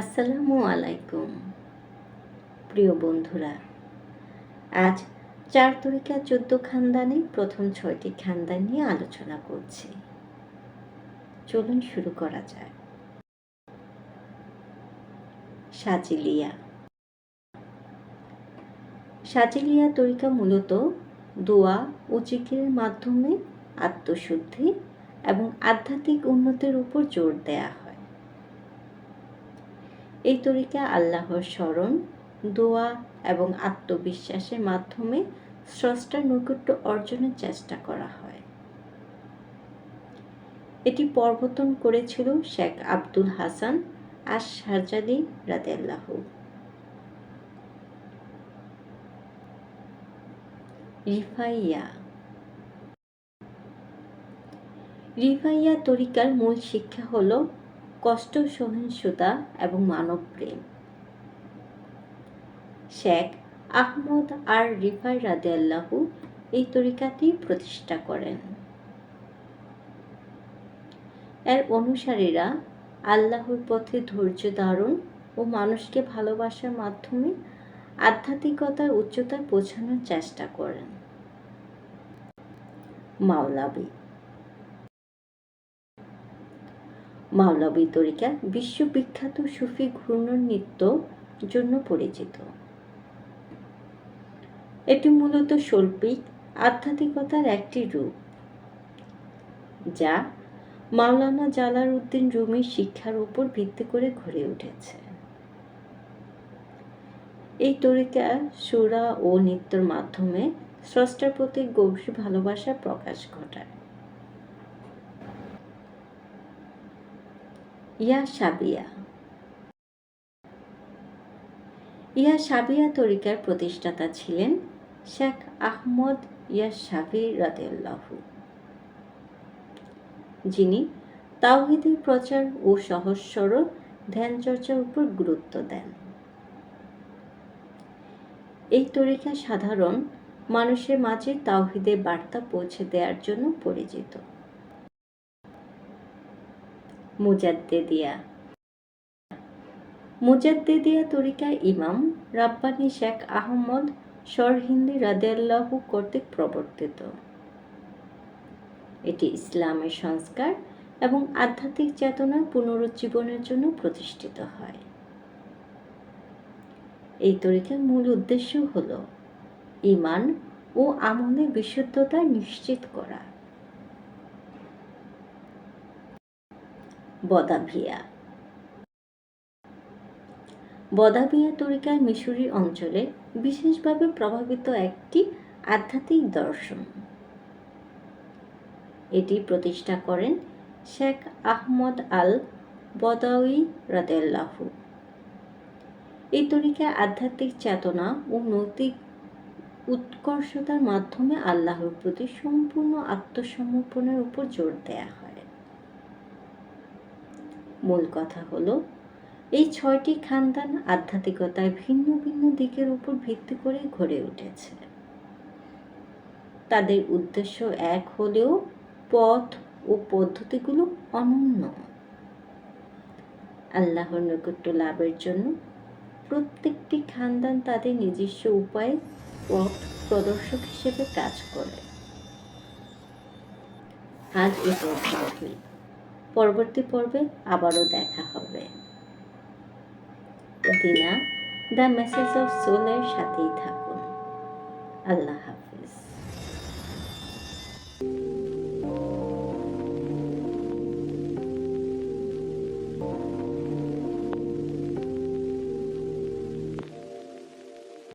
আসসালামু আলাইকুম। প্রিয় বন্ধুরা, আজ চার তরিকা চোদ্দ খানদানে প্রথম ছয়টি খানদান নিয়ে আলোচনা করছি। চলুন শুরু করা যাক। সাজিলিয়া। সাজিলিয়া তরিকা মূলত দোয়া ও জিকিরের মাধ্যমে আত্মশুদ্ধি এবং আধ্যাত্মিক উন্নতির উপর জোর দেয়া হয়। এই তরিকা আল্লাহর স্মরণ, দোয়া এবং আত্মবিশ্বাসের মাধ্যমে স্রষ্টার নৈকট্য অর্জনের চেষ্টা করা হয়। এটি প্রবর্তন করেছিল শেখ আব্দুল হাসান আশ শারজাদি রাদেল্লাহ রিফাইয়া। রিফাইয়া তরিকার মূল শিক্ষা হল কষ্ট, সহিংসতা এবং মানব প্রেম। শেখ আহমদ আর রিফাই রাদে আল্লাহু এই তরিকাটি প্রতিষ্ঠা করেন। এর অনুসারীরা আল্লাহর পথে ধৈর্য ধারণ ও মানুষকে ভালোবাসার মাধ্যমে আধ্যাত্মিকতার উচ্চতায় পৌঁছানোর চেষ্টা করেন। মাওলাবি মাওলাবি তরিকা বিশ্ববিখ্যাত সুফি ঘূর্ণন নৃত্য জন্য পরিচিত। এটি মূলত শৈল্পিক, আধ্যাত্মিকতার একটি রূপ, যা মাওলানা জালার উদ্দিন রুমির শিক্ষার উপর ভিত্তি করে গড়ে উঠেছে। এই তরিকা, সুরা ও নৃত্যের মাধ্যমে স্রষ্টার প্রতি গভীর ভালোবাসা প্রকাশ ঘটায়। ইয়া সাবিয়া ইয়া সাবিয়া তরিকার প্রতিষ্ঠাতা ছিলেন শেখ আহমদ ইয়া সাবি রাদেল্লাহু যিনি তাওহিদের প্রচার ও সহজ সরল ধ্যান চর্চার উপর গুরুত্ব দেন। এই তরিকা সাধারণ মানুষের মাঝে তাওহিদের বার্তা পৌঁছে দেওয়ার জন্য পরিচিত। মুজাদ্দেদিয়া। মুজাদ্দেদিয়া তরিকা ইমাম রাব্বানি শেখ আহমদ সরহিন্দি রাদেল্লাহু কর্তৃক প্রবর্তিত। এটি ইসলামের সংস্কার এবং আধ্যাত্মিক চেতনার পুনরুজ্জীবনের জন্য প্রতিষ্ঠিত হয়। এই তরিকার মূল উদ্দেশ্য হল ইমান ও আমলের বিশুদ্ধতা নিশ্চিত করা। বদাভিয়া বদাভিয়া তরিকার মিশরি অঞ্চলে বিশেষভাবে প্রভাবিত একটি আধ্যাত্মিক দর্শন। এটি প্রতিষ্ঠা করেন শেখ আহমদ আল বদাউই রাদেল্লাহু এই তরিকা আধ্যাত্মিক চেতনা ও নৈতিক উৎকর্ষতার মাধ্যমে আল্লাহর প্রতি সম্পূর্ণ আত্মসমর্পণের উপর জোর দেয়া হয়। মূল কথা হলো, এই ছয়টি খানদান আধ্যাত্মিকতায় ভিন্ন ভিন্ন দিকের উপর ভিত্তি করে গড়ে উঠেছে। তাদের উদ্দেশ্য এক হলেও পথ ও পদ্ধতিগুলো অনন্য। আল্লাহর নৈকট্য লাভের জন্য প্রত্যেকটি খানদান তাদের নিজস্ব উপায়ে পথ প্রদর্শক হিসেবে কাজ করে। আজ এ পর্যন্তই। পরবর্তী পর্বে আবারও দেখা হবে। দিনা দ্য মেসেজ অফ সোলের সাথেই থাকুন। আল্লাহ হাফিজ।